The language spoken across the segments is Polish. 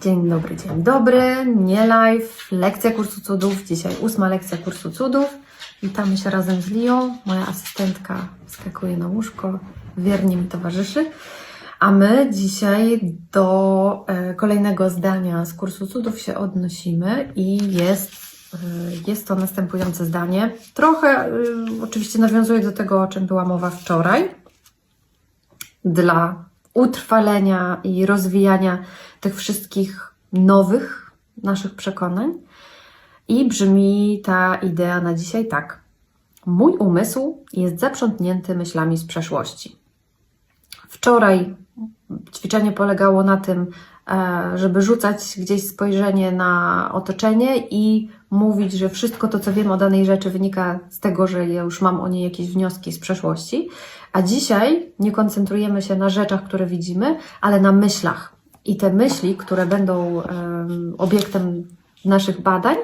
Dzień dobry, dzień dobry. Nie live, lekcja kursu cudów. Dzisiaj ósma lekcja kursu cudów. Witamy się razem z Lią. Moja asystentka skakuje na łóżko, wiernie mi towarzyszy. A my dzisiaj do e, kolejnego zdania z kursu cudów się odnosimy i jest, e, jest to następujące zdanie. Trochę e, oczywiście nawiązuje do tego, o czym była mowa wczoraj. Dla utrwalenia i rozwijania tych wszystkich nowych naszych przekonań. I brzmi ta idea na dzisiaj tak. Mój umysł jest zaprzątnięty myślami z przeszłości. Wczoraj ćwiczenie polegało na tym, żeby rzucać gdzieś spojrzenie na otoczenie i mówić, że wszystko to, co wiem o danej rzeczy, wynika z tego, że ja już mam o niej jakieś wnioski z przeszłości. A dzisiaj nie koncentrujemy się na rzeczach, które widzimy, ale na myślach. I te myśli, które będą em, obiektem naszych badań,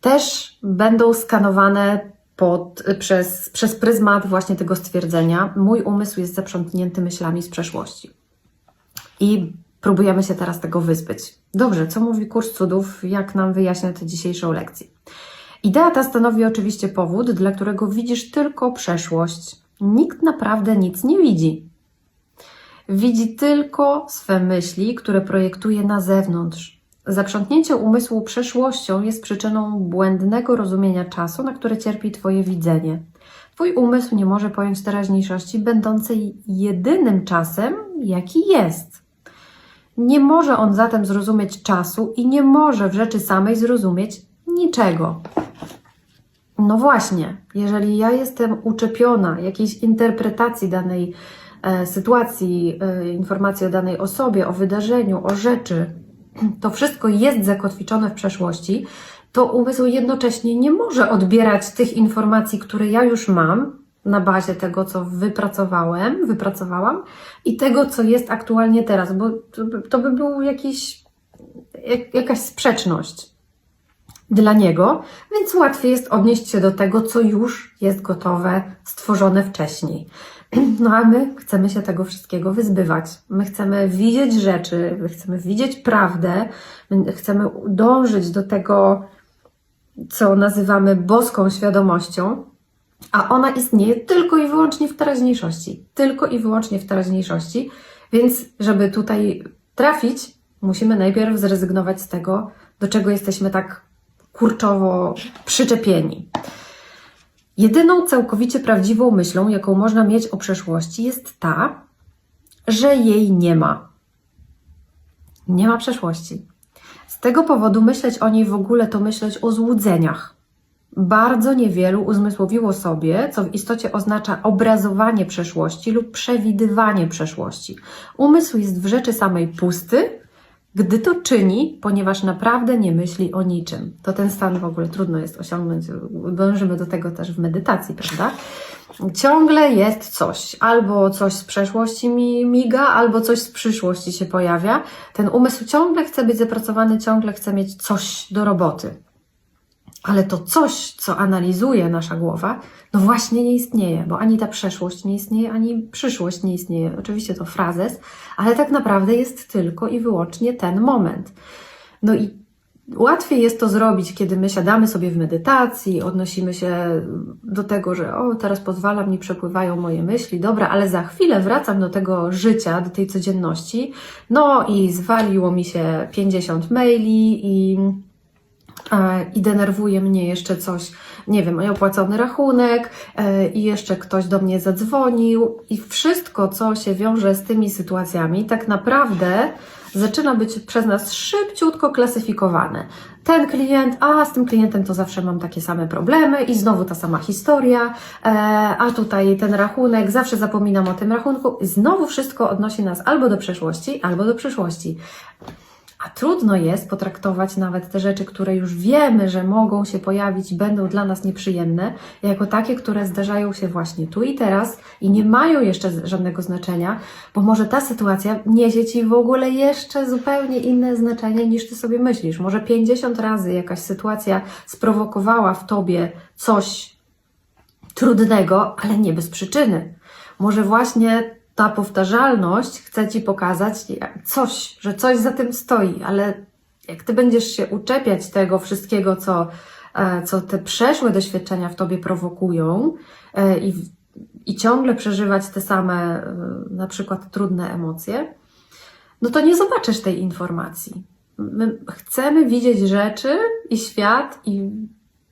też będą skanowane pod, przez, przez pryzmat właśnie tego stwierdzenia. Mój umysł jest zaprzątnięty myślami z przeszłości. I próbujemy się teraz tego wyzbyć. Dobrze, co mówi kurs cudów, jak nam wyjaśnia tę dzisiejszą lekcję? Idea ta stanowi oczywiście powód, dla którego widzisz tylko przeszłość. Nikt naprawdę nic nie widzi. Widzi tylko swe myśli, które projektuje na zewnątrz. Zaprzątnięcie umysłu przeszłością jest przyczyną błędnego rozumienia czasu, na które cierpi Twoje widzenie. Twój umysł nie może pojąć teraźniejszości, będącej jedynym czasem, jaki jest. Nie może on zatem zrozumieć czasu i nie może w rzeczy samej zrozumieć niczego. No właśnie, jeżeli ja jestem uczepiona jakiejś interpretacji danej e, sytuacji, e, informacji o danej osobie, o wydarzeniu, o rzeczy, to wszystko jest zakotwiczone w przeszłości, to umysł jednocześnie nie może odbierać tych informacji, które ja już mam na bazie tego, co wypracowałem, wypracowałam i tego, co jest aktualnie teraz, bo to by, to by był jakiś, jak, jakaś sprzeczność dla niego, więc łatwiej jest odnieść się do tego, co już jest gotowe, stworzone wcześniej. No a my chcemy się tego wszystkiego wyzbywać. My chcemy widzieć rzeczy, my chcemy widzieć prawdę, my chcemy dążyć do tego, co nazywamy boską świadomością, a ona istnieje tylko i wyłącznie w teraźniejszości. Tylko i wyłącznie w teraźniejszości, więc żeby tutaj trafić, musimy najpierw zrezygnować z tego, do czego jesteśmy tak kurczowo przyczepieni. Jedyną całkowicie prawdziwą myślą, jaką można mieć o przeszłości, jest ta, że jej nie ma. Nie ma przeszłości. Z tego powodu myśleć o niej w ogóle to myśleć o złudzeniach. Bardzo niewielu uzmysłowiło sobie, co w istocie oznacza obrazowanie przeszłości lub przewidywanie przeszłości. Umysł jest w rzeczy samej pusty, gdy to czyni, ponieważ naprawdę nie myśli o niczym. To ten stan w ogóle trudno jest osiągnąć, dążymy do tego też w medytacji, prawda? Ciągle jest coś, albo coś z przeszłości mi miga, albo coś z przyszłości się pojawia. Ten umysł ciągle chce być zapracowany, ciągle chce mieć coś do roboty. Ale to coś, co analizuje nasza głowa, no właśnie nie istnieje, bo ani ta przeszłość nie istnieje, ani przyszłość nie istnieje. Oczywiście to frazes, ale tak naprawdę jest tylko i wyłącznie ten moment. No i łatwiej jest to zrobić, kiedy my siadamy sobie w medytacji, odnosimy się do tego, że o, teraz pozwalam, mi przepływają moje myśli, dobra, ale za chwilę wracam do tego życia, do tej codzienności, no i zwaliło mi się 50 maili i i denerwuje mnie jeszcze coś, nie wiem, nieopłacony rachunek e, i jeszcze ktoś do mnie zadzwonił i wszystko, co się wiąże z tymi sytuacjami, tak naprawdę zaczyna być przez nas szybciutko klasyfikowane. Ten klient, a z tym klientem to zawsze mam takie same problemy i znowu ta sama historia, e, a tutaj ten rachunek, zawsze zapominam o tym rachunku. Znowu wszystko odnosi nas albo do przeszłości, albo do przyszłości. A trudno jest potraktować nawet te rzeczy, które już wiemy, że mogą się pojawić będą dla nas nieprzyjemne, jako takie, które zdarzają się właśnie tu i teraz i nie mają jeszcze żadnego znaczenia, bo może ta sytuacja niesie Ci w ogóle jeszcze zupełnie inne znaczenie niż Ty sobie myślisz. Może 50 razy jakaś sytuacja sprowokowała w Tobie coś trudnego, ale nie bez przyczyny. Może właśnie ta powtarzalność chce Ci pokazać coś, że coś za tym stoi, ale jak Ty będziesz się uczepiać tego wszystkiego, co, e, co te przeszłe doświadczenia w Tobie prowokują e, i, i ciągle przeżywać te same e, na przykład trudne emocje, no to nie zobaczysz tej informacji. My chcemy widzieć rzeczy i świat i,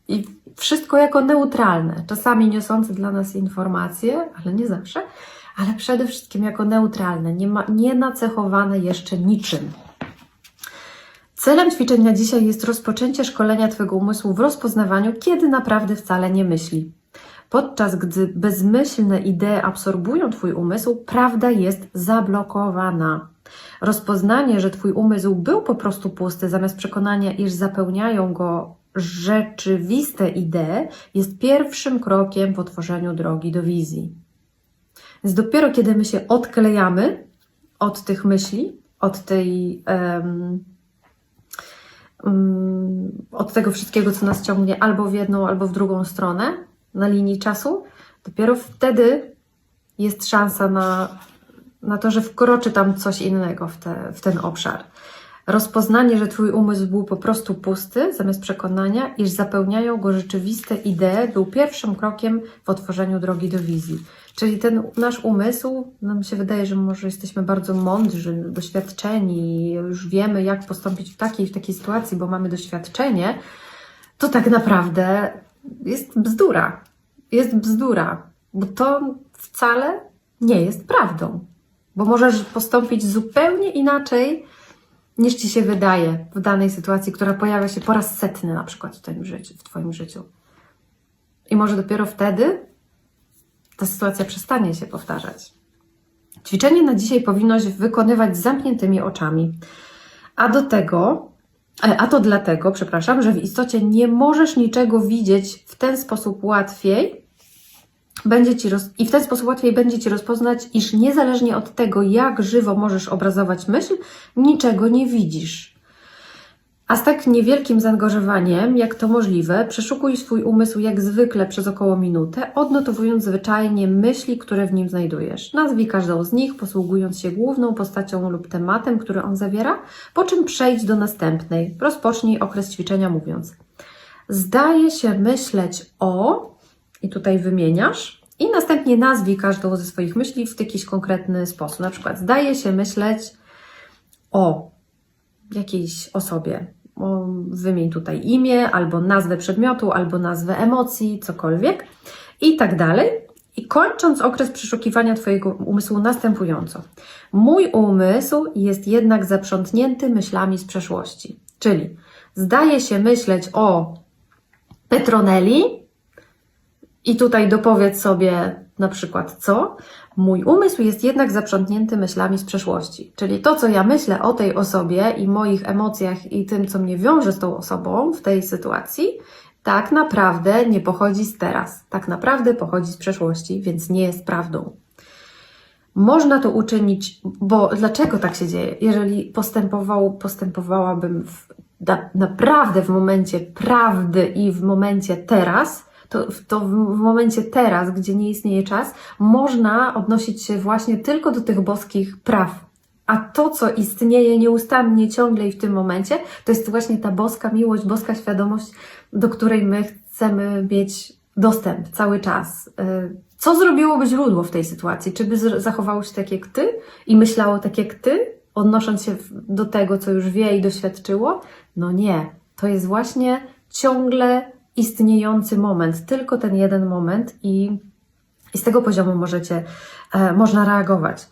i wszystko jako neutralne, czasami niosące dla nas informacje, ale nie zawsze, ale przede wszystkim jako neutralne, nie, ma, nie nacechowane jeszcze niczym. Celem ćwiczeń na dzisiaj jest rozpoczęcie szkolenia Twojego umysłu w rozpoznawaniu, kiedy naprawdę wcale nie myśli. Podczas gdy bezmyślne idee absorbują Twój umysł, prawda jest zablokowana. Rozpoznanie, że Twój umysł był po prostu pusty, zamiast przekonania, iż zapełniają go rzeczywiste idee, jest pierwszym krokiem w otworzeniu drogi do wizji. Więc dopiero kiedy my się odklejamy od tych myśli, od tej. Um, od tego wszystkiego, co nas ciągnie albo w jedną, albo w drugą stronę na linii czasu, dopiero wtedy jest szansa na, na to, że wkroczy tam coś innego w, te, w ten obszar. Rozpoznanie, że Twój umysł był po prostu pusty, zamiast przekonania, iż zapełniają go rzeczywiste idee, był pierwszym krokiem w otworzeniu drogi do wizji. Czyli ten nasz umysł, nam się wydaje, że może jesteśmy bardzo mądrzy, doświadczeni, już wiemy, jak postąpić w takiej w takiej sytuacji, bo mamy doświadczenie, to tak naprawdę jest bzdura. Jest bzdura, bo to wcale nie jest prawdą. Bo możesz postąpić zupełnie inaczej, niż ci się wydaje w danej sytuacji, która pojawia się po raz setny na przykład w twoim życiu. W twoim życiu. I może dopiero wtedy ta sytuacja przestanie się powtarzać. Ćwiczenie na dzisiaj powinnoś wykonywać z zamkniętymi oczami. A do tego, e, a to dlatego, przepraszam, że w istocie nie możesz niczego widzieć w ten sposób łatwiej, będzie ci roz... i w ten sposób łatwiej będzie Ci rozpoznać, iż niezależnie od tego, jak żywo możesz obrazować myśl, niczego nie widzisz. A z tak niewielkim zaangażowaniem, jak to możliwe, przeszukuj swój umysł jak zwykle przez około minutę, odnotowując zwyczajnie myśli, które w nim znajdujesz. Nazwij każdą z nich, posługując się główną postacią lub tematem, który on zawiera, po czym przejdź do następnej. Rozpocznij okres ćwiczenia mówiąc. Zdaje się myśleć o, i tutaj wymieniasz, i następnie nazwij każdą ze swoich myśli w jakiś konkretny sposób. Na przykład, zdaje się myśleć o jakiejś osobie. O, wymień tutaj imię, albo nazwę przedmiotu, albo nazwę emocji, cokolwiek i tak dalej. I kończąc okres przeszukiwania Twojego umysłu następująco. Mój umysł jest jednak zaprzątnięty myślami z przeszłości. Czyli zdaje się myśleć o Petronelli i tutaj dopowiedz sobie na przykład co. Mój umysł jest jednak zaprzątnięty myślami z przeszłości. Czyli to, co ja myślę o tej osobie i moich emocjach i tym, co mnie wiąże z tą osobą w tej sytuacji, tak naprawdę nie pochodzi z teraz. Tak naprawdę pochodzi z przeszłości, więc nie jest prawdą. Można to uczynić, bo dlaczego tak się dzieje? Jeżeli postępował, postępowałabym w, na, naprawdę w momencie prawdy i w momencie teraz, to, to w momencie teraz, gdzie nie istnieje czas, można odnosić się właśnie tylko do tych boskich praw. A to, co istnieje nieustannie, ciągle i w tym momencie, to jest właśnie ta boska miłość, boska świadomość, do której my chcemy mieć dostęp cały czas. Y, co zrobiłoby źródło w tej sytuacji? Czy by zachowało się tak jak ty i myślało tak jak ty, odnosząc się do tego, co już wie i doświadczyło? No nie. To jest właśnie ciągle istniejący moment, tylko ten jeden moment i, i z tego poziomu możecie, e, można reagować.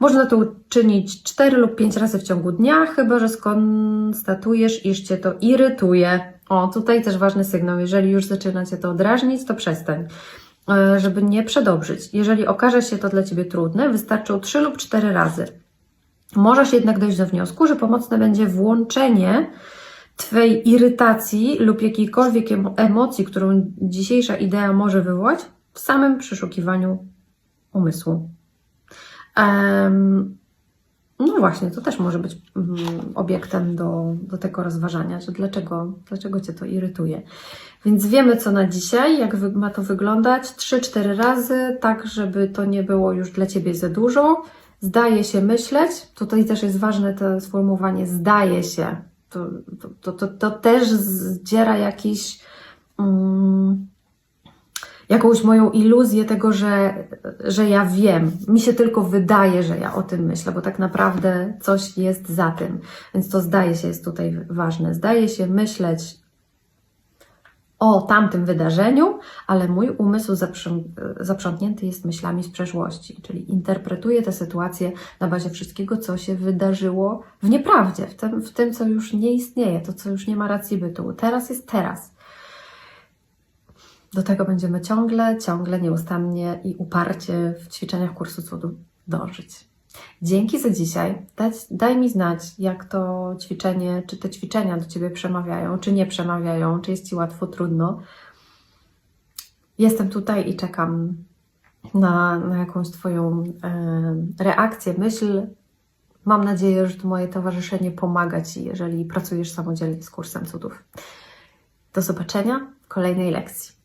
Można to uczynić 4 lub 5 razy w ciągu dnia, chyba że skonstatujesz, iż Cię to irytuje. O, tutaj też ważny sygnał. Jeżeli już zaczyna Cię to drażnić, to przestań, e, żeby nie przedobrzyć. Jeżeli okaże się to dla Ciebie trudne, wystarczą 3 lub 4 razy. Możesz jednak dojść do wniosku, że pomocne będzie włączenie Twej irytacji lub jakiejkolwiek emocji, którą dzisiejsza idea może wywołać, w samym przeszukiwaniu umysłu. Um, No właśnie, to też może być mm, obiektem do, do tego rozważania, że dlaczego, dlaczego Cię to irytuje. Więc wiemy, co na dzisiaj, jak wy, ma to wyglądać. 3-4 razy, tak, żeby to nie było już dla Ciebie za dużo. Zdaje się myśleć. Tutaj też jest ważne to sformułowanie zdaje się. To, to, to, to, też zdziera jakiś. Mm, jakąś moją iluzję tego, że, że ja wiem. Mi się tylko wydaje, że ja o tym myślę, bo tak naprawdę coś jest za tym. Więc to zdaje się jest tutaj ważne. Zdaje się myśleć o tamtym wydarzeniu, ale mój umysł zaprząt, zaprzątnięty jest myślami z przeszłości, czyli interpretuję tę sytuację na bazie wszystkiego, co się wydarzyło w nieprawdzie, w tym, w tym co już nie istnieje, to, co już nie ma racji bytu. Teraz jest teraz. Do tego będziemy ciągle, ciągle, nieustannie i uparcie w ćwiczeniach kursu cudu dążyć. Dzięki za dzisiaj. Daj, daj mi znać, jak to ćwiczenie, czy te ćwiczenia do Ciebie przemawiają, czy nie przemawiają, czy jest Ci łatwo, trudno. Jestem tutaj i czekam na, na jakąś Twoją e, reakcję, myśl. Mam nadzieję, że to moje towarzyszenie pomaga Ci, jeżeli pracujesz samodzielnie z kursem cudów. Do zobaczenia w kolejnej lekcji.